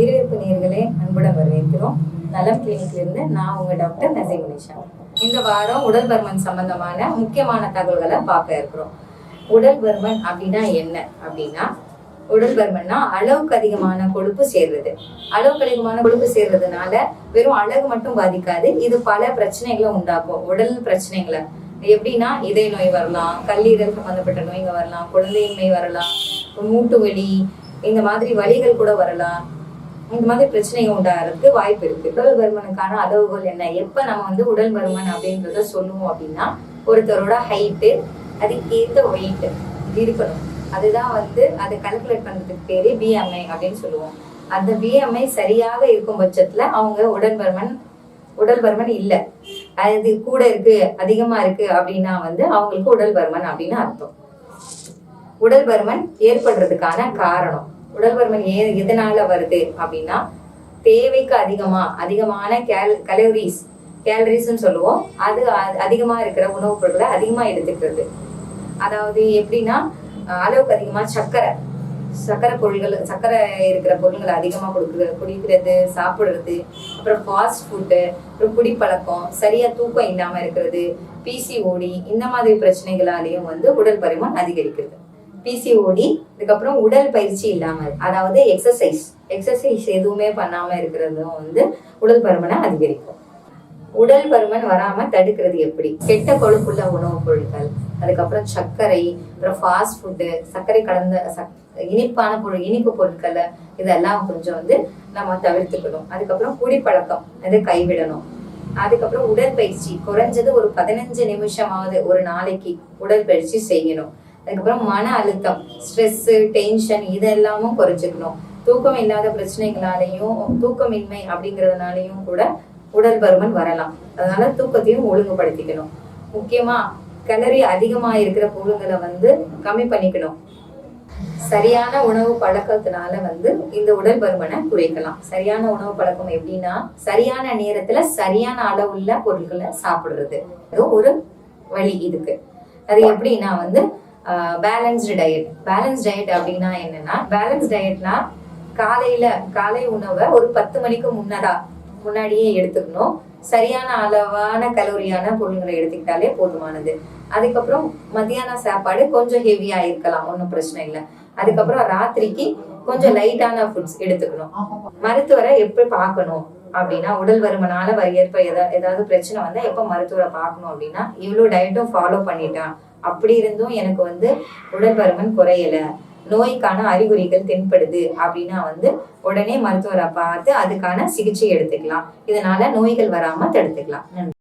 இருவிப்பு நேர்களே அன்புடன் வரவேற்கிறோம். நலம் கிளினிக்ல இருந்து நான் உங்க டாக்டர் நசீம் நிஷா இந்த வாரம் உடல் பருமன் சம்பந்தமான முக்கியமான தகவல்களை பார்க்க இருக்கிறோம். உடல் பருமன் அப்படின்னா என்ன? அப்படின்னா உடல் பருமன்னா அளவுக்கு அதிகமான கொழுப்பு சேர்றது. அளவுக்கு அதிகமான கொழுப்பு சேர்றதுனால வெறும் அழகு மட்டும் பாதிக்காது. இது பல பிரச்சனைகளை உண்டாக்கும். உடல் பிரச்சனைகளை. எப்படின்னா இதய நோய் வரலாம் கல்லீரல் சம்பந்தப்பட்ட நோய்ங்க வரலாம் குழந்தையின்மை வரலாம் மூட்டு வலி இந்த மாதிரி வலிகள் கூட வரலாம். இந்த மாதிரி பிரச்சனைகள் உண்டாகிறதுக்கு வாய்ப்பு இருக்கு. உடல் பருமனுக்கான அளவுகள் என்ன? எப்ப நம்ம வந்து உடல் பருமன் அப்படின்றத சொல்லுவோம் அப்படின்னா ஒருத்தரோட ஹைட்டு அதுக்கேற்ற வெயிட் இருக்கணும். அதுதான் வந்து அதை கல்குலேட் பண்றதுக்கு பேரு பிஎம்ஐ அப்படின்னு சொல்லுவோம். அந்த பிஎம்ஐ சரியாக இருக்கும் பட்சத்துல அவங்க உடல் பருமன் உடல் பருமன் இல்ல. அது கூட இருக்கு அதிகமா இருக்கு அப்படின்னா வந்து அவங்களுக்கு உடல் பருமன் அப்படின்னு அர்த்தம். உடல் பருமன் ஏற்படுறதுக்கான காரணம். உடற்பருமன் ஏ எதனால வருது அப்படின்னா தேவைக்கு அதிகமா அதிகமான கேல் கலோரிஸ் கேலரிஸ்ன்னு சொல்லுவோம். அது அதிகமா இருக்கிற உணவுப் பொருட்களை அதிகமா எடுத்துக்கிறது. அதாவது எப்படின்னா அளவுக்கு அதிகமா சர்க்கரை. சர்க்கரை பொருள்கள் சர்க்கரை இருக்கிற பொருள்களை அதிகமா கொடுக்குறது. குடிக்கிறது சாப்பிடுறது அப்புறம் ஃபாஸ்ட் ஃபுட்டு அப்புறம் குடிப்பழக்கம் சரியா தூக்கம் இல்லாம இருக்கிறது பிசிஓடி இந்த மாதிரி பிரச்சனைகளாலேயும் வந்து உடல் பருமன் அதிகரிக்கிறது. பிசிஓடி இதுக்கப்புறம் உடல் பயிற்சி இல்லாமல் அதாவது எக்ஸசைஸ் எக்ஸசைஸ் எதுவுமே பண்ணாம இருக்கிறதும் வந்து உடல் பருமனை அதிகரிக்கும். உடல் பருமன் வராம தடுக்கிறது எப்படி? கெட்ட கொழுப்புள்ள உணவுப் பொருட்கள் அதுக்கப்புறம் சர்க்கரை அப்புறம் ஃபாஸ்ட் ஃபுட்டு சர்க்கரை கலந்த சக்- இனிப்பான பொருள் இனிப்பு பொருட்களை இதெல்லாம் கொஞ்சம் வந்து நம்ம தவிர்த்துக்கணும். அதுக்கப்புறம் குடிப்பழக்கம் அதை கைவிடணும். அதுக்கப்புறம் உடற்பயிற்சி குறைஞ்சது ஒரு பதினஞ்சு நிமிஷமாவது ஒரு நாளைக்கு உடற்பயிற்சி செய்யணும். அதுக்கப்புறம் மன அழுத்தம் ஸ்ட்ரெஸ்ஸு டென்ஷன் இதெல்லாமும் குறைச்சிக்கணும். தூக்கம் இல்லாத பிரச்சனைகளாலையும் தூக்கமின்மை அப்படிங்கிறதுனாலையும் கூட உடல் பருமன் வரலாம். அதனால தூக்கத்தையும் ஒழுங்குபடுத்திக்கணும். முக்கியமா கலரி அதிகமா இருக்கிற பொருள்களை வந்து கம்மி பண்ணிக்கணும். சரியான உணவு பழக்கத்தினால வந்து இந்த உடல் பருமனை குறைக்கலாம். சரியான உணவு பழக்கம் எப்படின்னா சரியான நேரத்துல சரியான அளவுள்ள பொருட்களை சாப்பிடுறது. ஒரு வழி இதுக்கு. அது எப்படின்னா வந்து பேலன்ஸ்டு டயட் பேலன்ஸ் டயட் அப்படின்னா என்னன்னா பேலன்ஸ் டயட்னா காலையில காலை உணவை ஒரு பத்து மணிக்கு முன்னதா முன்னாடியே எடுத்துக்கணும். சரியான அளவான கலோரியான பொருள்களை எடுத்துக்கிட்டாலே போதுமானது. அதுக்கப்புறம் மத்தியான சாப்பாடு கொஞ்சம் ஹெவியா இருக்கலாம் ஒன்றும் பிரச்சனை இல்லை. அதுக்கப்புறம் ராத்திரிக்கு கொஞ்சம் லைட்டான ஃபுட்ஸ் எடுத்துக்கணும். மருத்துவரை எப்படி பார்க்கணும் அப்படின்னா உடல் வருமனால ஏற்ப ஏதாவது பிரச்சனை வந்தா எப்ப மருத்துவரை பார்க்கணும் அப்படின்னா இவ்வளோ டயட்டும் ஃபாலோ பண்ணிட்டான். அப்படி இருந்தும் எனக்கு வந்து உடற்பருமன் குறையல. நோய்க்கான அறிகுறிகள் தென்படுது அப்படின்னா வந்து உடனே மருத்துவரை பார்த்து அதுக்கான சிகிச்சை எடுத்துக்கலாம். இதனால நோய்கள் வராம தடுத்துக்கலாம். நன்றி.